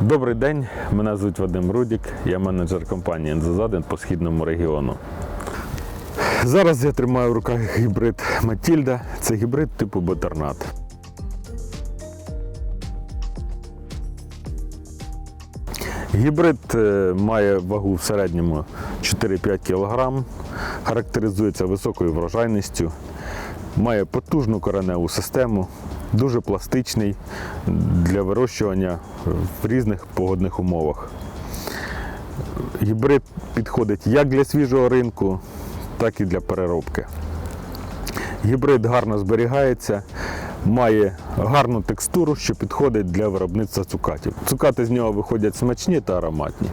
Добрий день, мене звуть Вадим Рудік, я менеджер компанії «Ензозаден» по східному регіону. Зараз я тримаю в руках гібрид Матільда. Це гібрид типу Батернат. Гібрид е, має вагу в середньому 4-5 кг, характеризується високою врожайністю, має потужну кореневу систему, дуже пластичний для вирощування в різних погодних умовах. Гібрид підходить як для свіжого ринку, так і для переробки. Гібрид гарно зберігається, має гарну текстуру, що підходить для виробництва цукатів. Цукати з нього виходять смачні та ароматні.